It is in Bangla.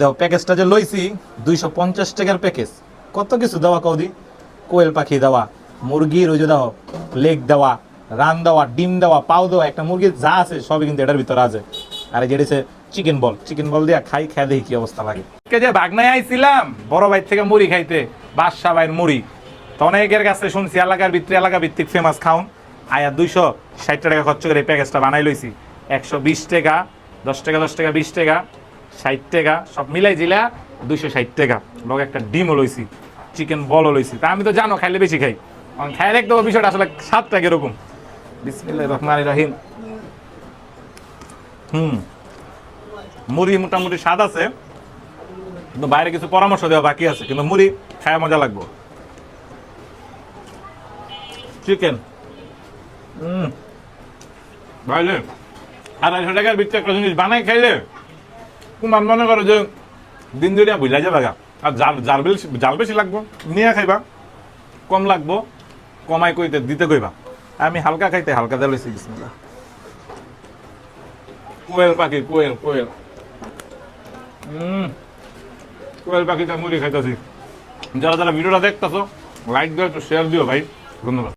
দেখো প্যাকেজটা যে লইছি, দুইশো পঞ্চাশ টাকার প্যাকেজ কত কিছু দেওয়া, কৌদি? কোয়েল পাখি দেওয়া মুরগির ওই যে দাও লেগ দেওয়া, রান দেওয়া, ডিম দেওয়া, পাও দেওয়া, একটা মুরগির যা আছে, সবই কিন্তু এটার ভিতরে আছে। আর যেটা চিকেন বল চিকেন বল দিয়া খাই, খেয়ে দেখি কি অবস্থা লাগে। যে বাগনায় আইছিলাম, বড় ভাই থেকে মুড়ি খাইতে, বাদশা ভাইয়ের মুড়ি। তো অনেকের কাছে শুনছি, এলাকার ভিত্তি এলাকা ভিত্তিক ফেমাস খাউন আয়া দুইশো ষাট টাকা খরচ করে এই প্যাকেজটা বানাই লইছি। একশো বিশ টাকা, দশ টাকা দশ টাকা, বিশ টাকা। ষাট টাকা, সব মিলাই জিলা দুইশো ষাট টাকা। লগে একটা ডিমও লইছি চিকেন বলও লইছি। তা আমি তো জানো, খাইলে বেশি খাই। খাই দেখতে বিষয়টা আসলে স্বাদটা কীরকম। বিসমিল্লাহ রহমান রহিম। হুম, মুড়ি মোটামুটি স্বাদ আছে, কিন্তু বাইরে কিছু পরামর্শ দেওয়া বাকি আছে, কিন্তু মুড়ি খায় মজা লাগবে। চিকেন হুম ভাইলে আড়াইশো টাকার ভিতরে একটা জিনিস বানাই খাইলে তোমার মনে করো যে দিন দুনিয়া বুঝা যাবে গা। আর জাল জাল বেশি জাল বেশি লাগবো। নিয়ে খাইবা। কম লাগবো। কমাই কইতে দিতে কইবা আমি হালকা খাইতে হালকা দিয়ে লইছি বিসমিল্লাহ কোয়েল পাখি কোয়েল কোয়েল কোয়েল পাখিটা মুড়ি খাইতেছি। যারা যারা ভিডিওটা দেখতেছো, লাইক দিও একটু শেয়ার দিও ভাই। ধন্যবাদ।